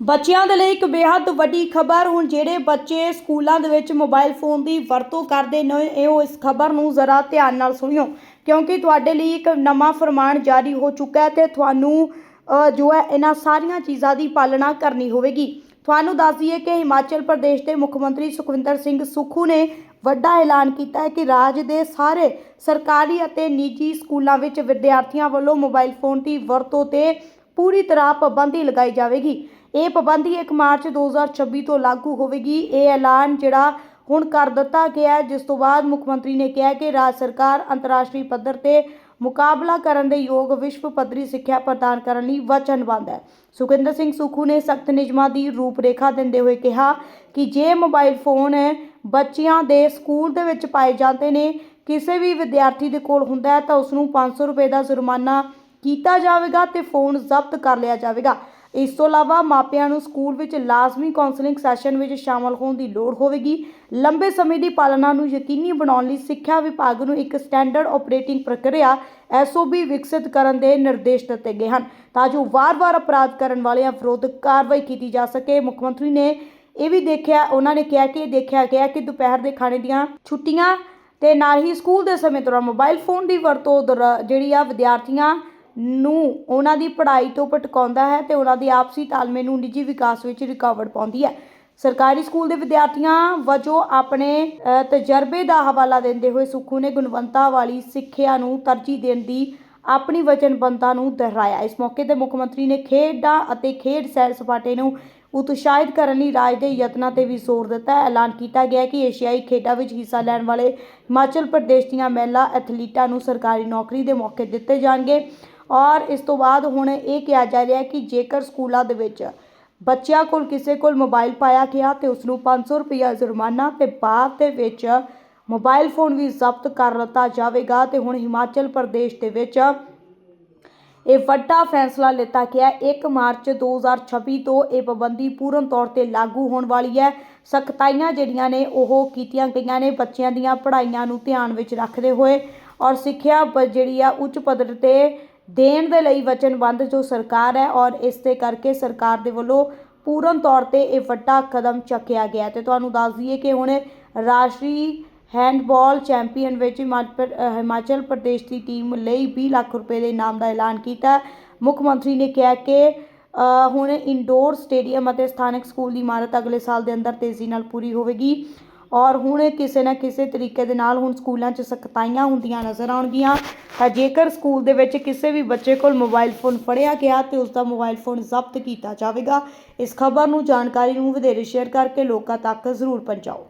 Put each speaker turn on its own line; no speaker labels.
ਬੱਚਿਆਂ ਦੇ ਲਈ ਇੱਕ ਬੇहद ਵੱਡੀ ਖਬਰ, ਹੁਣ ਜਿਹੜੇ ਬੱਚੇ ਸਕੂਲਾਂ ਦੇ ਵਿੱਚ ਮੋਬਾਈਲ ਫੋਨ ਦੀ ਵਰਤੋਂ ਕਰਦੇ ਨੇ, ਇਹ ਇਸ ਖਬਰ ਨੂੰ ਜ਼ਰਾ ਧਿਆਨ ਨਾਲ ਸੁਣਿਓ, ਕਿਉਂਕਿ ਤੁਹਾਡੇ ਲਈ ਇੱਕ ਨਵਾਂ ਫਰਮਾਨ ਜਾਰੀ ਹੋ ਚੁੱਕਾ ਹੈ ਤੇ ਤੁਹਾਨੂੰ ਜੋ ਹੈ ਇਹਨਾਂ ਸਾਰੀਆਂ ਚੀਜ਼ਾਂ ਦੀ ਪਾਲਣਾ ਕਰਨੀ ਹੋਵੇਗੀ। ਤੁਹਾਨੂੰ ਦੱਸ ਦਈਏ ਕਿ ਹਿਮਾਚਲ ਪ੍ਰਦੇਸ਼ ਦੇ ਮੁੱਖ ਮੰਤਰੀ ਸੁਖਵਿੰਦਰ ਸਿੰਘ ਸੁੱਖੂ ਨੇ ਵੱਡਾ ਐਲਾਨ ਕੀਤਾ ਹੈ ਕਿ ਰਾਜ ਦੇ ਸਾਰੇ ਸਰਕਾਰੀ ਅਤੇ ਨਿੱਜੀ ਸਕੂਲਾਂ ਵਿੱਚ ਵਿਦਿਆਰਥੀਆਂ ਵੱਲੋਂ ਮੋਬਾਈਲ ਫੋਨ ਦੀ ਵਰਤੋਂ ਤੇ ਪੂਰੀ ਤਰ੍ਹਾਂ ਪਾਬੰਦੀ ਲਗਾਈ ਜਾਵੇਗੀ। ਇਹ ਪਾਬੰਦੀ 1 ਮਾਰਚ 2026 ਤੋਂ ਲਾਗੂ ਹੋਵੇਗੀ। ਇਹ ਐਲਾਨ ਜਿਹੜਾ ਹੁਣ ਕਰ ਦਿੱਤਾ ਗਿਆ ਹੈ, ਜਿਸ ਤੋਂ ਬਾਅਦ ਮੁੱਖ ਮੰਤਰੀ ਨੇ ਕਿਹਾ ਕਿ ਰਾਜ ਸਰਕਾਰ ਅੰਤਰਰਾਸ਼ਟਰੀ ਪੱਧਰ ਤੇ ਮੁਕਾਬਲਾ ਕਰਨ ਦੇ ਯੋਗ ਵਿਸ਼ਵ ਪੱਧਰੀ ਸਿੱਖਿਆ ਪ੍ਰਦਾਨ ਕਰਨ ਲਈ ਵਚਨਬੱਧ ਹੈ। ਸੁਖਿੰਦਰ ਸਿੰਘ ਸੁਖੂ ਨੇ ਸਖਤ ਨਿਯਮਾਂ ਦੀ ਰੂਪਰੇਖਾ ਦਿੰਦੇ ਹੋਏ ਕਿਹਾ ਕਿ ਜੇ ਮੋਬਾਈਲ ਫੋਨ ਬੱਚਿਆਂ ਦੇ ਸਕੂਲ ਦੇ ਵਿੱਚ ਪਾਏ ਜਾਂਦੇ ਨੇ, ਕਿਸੇ ਵੀ ਵਿਦਿਆਰਥੀ ਦੇ ਕੋਲ ਹੁੰਦਾ ਹੈ ਤਾਂ ਉਸ ਨੂੰ 500 ਰੁਪਏ ਦਾ ਜੁਰਮਾਨਾ ਕੀਤਾ ਜਾਵੇਗਾ ਤੇ ਫੋਨ ਜ਼ਬਤ ਕਰ ਲਿਆ ਜਾਵੇਗਾ। ਇਸ ਤੋਂ ਇਲਾਵਾ ਮਾਪਿਆਂ ਨੂੰ ਸਕੂਲ ਵਿੱਚ ਲਾਜ਼ਮੀ ਕਾਉਂਸਲਿੰਗ ਸੈਸ਼ਨ ਵਿੱਚ ਸ਼ਾਮਲ ਹੋਣ ਦੀ ਲੋੜ ਹੋਵੇਗੀ। ਲੰਬੇ ਸਮੇਂ ਦੀ ਪਾਲਣਾ ਨੂੰ ਯਕੀਨੀ ਬਣਾਉਣ ਲਈ ਸਿੱਖਿਆ ਵਿਭਾਗ ਨੂੰ ਇੱਕ ਸਟੈਂਡਰਡ ਆਪਰੇਟਿੰਗ ਪ੍ਰਕਿਰਿਆ ਐਸਓਬੀ ਵਿਕਸਿਤ ਕਰਨ ਦੇ ਨਿਰਦੇਸ਼ ਦਿੱਤੇ ਗਏ ਹਨ ਤਾਂ ਜੋ ਵਾਰ-ਵਾਰ ਅਪਰਾਧ ਕਰਨ ਵਾਲਿਆਂ ਵਿਰੁੱਧ ਕਾਰਵਾਈ ਕੀਤੀ ਜਾ ਸਕੇ। ਮੁੱਖ ਮੰਤਰੀ ਨੇ ਇਹ ਵੀ ਦੇਖਿਆ, ਉਹਨਾਂ ਨੇ ਕਿਹਾ ਕਿ ਦੇਖਿਆ ਗਿਆ ਕਿ ਦੁਪਹਿਰ ਦੇ ਖਾਣੇ ਦੀਆਂ ਛੁੱਟੀਆਂ ਤੇ ਨਾਲ ਹੀ ਸਕੂਲ ਦੇ ਸਮੇਂ ਦੌਰਾਨ ਮੋਬਾਈਲ ਫੋਨ ਦੀ ਵਰਤੋਂ ਦੌਰਾ- ਜਿਹੜੀ ਆ, ਵਿਦਿਆਰਥੀਆਂ ਨੂੰ ਉਹਨਾਂ ਦੀ ਪੜ੍ਹਾਈ ਤੋਂ ਭਟਕਾਉਂਦਾ ਹੈ ਤੇ ਉਹਨਾਂ ਦੀ ਆਪਸੀ ਤਾਲਮੇਲ ਨੂੰ ਨਿੱਜੀ ਵਿਕਾਸ ਵਿੱਚ ਰੁਕਾਵਟ ਪਾਉਂਦੀ ਹੈ। ਸਰਕਾਰੀ ਸਕੂਲ ਦੇ ਵਿਦਿਆਰਥੀਆਂ ਵਜੋਂ ਆਪਣੇ ਤਜਰਬੇ ਦਾ ਹਵਾਲਾ ਦਿੰਦੇ ਹੋਏ ਸੁਖੂ ਨੇ ਗੁਣਵੰਤਾ ਵਾਲੀ ਸਿੱਖਿਆ ਨੂੰ ਤਰਜੀਹ ਦੇਣ ਦੀ ਆਪਣੀ ਵਚਨਬੱਧਤਾ ਨੂੰ ਦੁਹਰਾਇਆ। ਇਸ ਮੌਕੇ ਤੇ ਮੁੱਖ ਮੰਤਰੀ ਨੇ ਖੇਡਾਂ ਅਤੇ ਖੇਡ ਸੈਰ ਸਪਾਟੇ ਨੂੰ ਉਤਸ਼ਾਹਿਤ ਕਰਨ ਲਈ ਰਾਜ ਦੇ ਯਤਨਾਂ ਤੇ ਵੀ ਜ਼ੋਰ ਦਿੱਤਾ। ਹੈ ਐਲਾਨ ਕੀਤਾ ਗਿਆ ਕਿ ਏਸ਼ੀਆਈ ਖੇਡਾਂ ਵਿੱਚ ਹਿੱਸਾ ਲੈਣ ਵਾਲੇ ਹਿਮਾਚਲ ਪ੍ਰਦੇਸ਼ ਦੀਆਂ ਮਹਿਲਾ ਐਥਲੀਟਾਂ ਨੂੰ ਸਰਕਾਰੀ ਨੌਕਰੀ ਦੇ ਮੌਕੇ ਦਿੱਤੇ ਜਾਣਗੇ। ਔਰ ਇਸ ਤੋਂ ਬਾਅਦ ਹੁਣ ਇਹ ਕਿਹਾ ਜਾ ਰਿਹਾ ਕਿ ਜੇਕਰ ਸਕੂਲਾਂ ਦੇ ਵਿੱਚ ਬੱਚਿਆਂ ਕੋਲ ਕਿਸੇ ਕੋਲ ਮੋਬਾਈਲ ਪਾਇਆ ਗਿਆ ਤੇ ਉਸ ਨੂੰ 500 ਰੁਪਇਆ ਜੁਰਮਾਨਾ ਤੇ ਬਾਅਦ ਦੇ ਵਿੱਚ ਮੋਬਾਈਲ ਫੋਨ ਵੀ ਜ਼ਬਤ ਕਰ ਲਿੱਤਾ ਜਾਵੇਗਾ ਤੇ ਹੁਣ ਹਿਮਾਚਲ ਪ੍ਰਦੇਸ਼ ਦੇ ਵਿੱਚ ਇਹ ਵੱਡਾ ਫੈਸਲਾ ਲਿੱਤਾ ਗਿਆ ਹੈ। 1 ਮਾਰਚ 2026 ਤੋਂ ਇਹ ਪਾਬੰਦੀ ਪੂਰਨ ਤੌਰ ਤੇ ਲਾਗੂ ਹੋਣ ਵਾਲੀ ਹੈ ਸਖਤਾਈਆਂ ਜਿਹੜੀਆਂ ਨੇ ਉਹ ਕੀਤੀਆਂ ਗਈਆਂ ਨੇ, ਬੱਚਿਆਂ ਦੀਆਂ ਪੜ੍ਹਾਈਆਂ ਨੂੰ ਧਿਆਨ ਵਿੱਚ ਰੱਖਦੇ ਹੋਏ ਔਰ ਸਿੱਖਿਆ ਪ- ਜਿਹੜੀ ਆ ਉੱਚ ਪੱਧਰ ਤੇ ਦੇਣ ਦੇ ਲਈ ਵਚਨਬੱਧ ਜੋ ਸਰਕਾਰ ਹੈ ਔਰ ਇਸ ਦੇ ਕਰਕੇ ਸਰਕਾਰ ਦੇ ਵੱਲੋਂ ਪੂਰਨ ਤੌਰ ਤੇ ਇਹ ਵੱਡਾ ਕਦਮ ਚੱਕਿਆ ਗਿਆ ਤੇ ਤੁਹਾਨੂੰ ਦੱਸ ਦਈਏ ਕਿ ਹੁਣ ਰਾਸ਼ਟਰੀ ਹੈਂਡਬਾਲ ਚੈਂਪੀਅਨ ਵਿੱਚ ਹਿਮਾਚਲ ਹਿਮਾਚਲ ਪ੍ਰਦੇਸ਼ ਦੀ ਟੀਮ ਲਈ 20 ਲੱਖ ਰੁਪਏ ਦੇ ਇਨਾਮ ਦਾ ਐਲਾਨ ਕੀਤਾ ਮੁੱਖ ਮੰਤਰੀ ਨੇ ਕਿਹਾ ਕਿ ਹੁਣ ਇੰਡੋਰ ਸਟੇਡੀਅਮ ਅਤੇ ਸਥਾਨਕ ਸਕੂਲ ਦੀ ਇਮਾਰਤ ਅਗਲੇ ਸਾਲ ਦੇ ਅੰਦਰ ਤੇਜ਼ੀ ਨਾਲ ਪੂਰੀ ਹੋਵੇਗੀ। ਔਰ ਹੁਣ ਕਿਸੇ ਨਾ ਕਿਸੇ ਤਰੀਕੇ ਦੇ ਨਾਲ ਹੁਣ ਸਕੂਲਾਂ 'ਚ ਸਖਤਾਈਆਂ ਹੁੰਦੀਆਂ ਨਜ਼ਰ ਆਉਣਗੀਆਂ। ਤਾਂ ਜੇਕਰ ਸਕੂਲ ਦੇ ਵਿੱਚ ਕਿਸੇ ਵੀ ਬੱਚੇ ਕੋਲ ਮੋਬਾਈਲ ਫੋਨ ਫੜਿਆ ਗਿਆ ਤੇ ਉਸ ਦਾ ਮੋਬਾਈਲ ਫੋਨ ਜ਼ਬਤ ਕੀਤਾ ਜਾਵੇਗਾ, ਇਸ ਖਬਰ ਨੂੰ ਜਾਣਕਾਰੀ ਨੂੰ ਵਧੇਰੇ ਸ਼ੇਅਰ ਕਰਕੇ ਲੋਕਾਂ ਤੱਕ ਜ਼ਰੂਰ ਪਹੁੰਚਾਓ।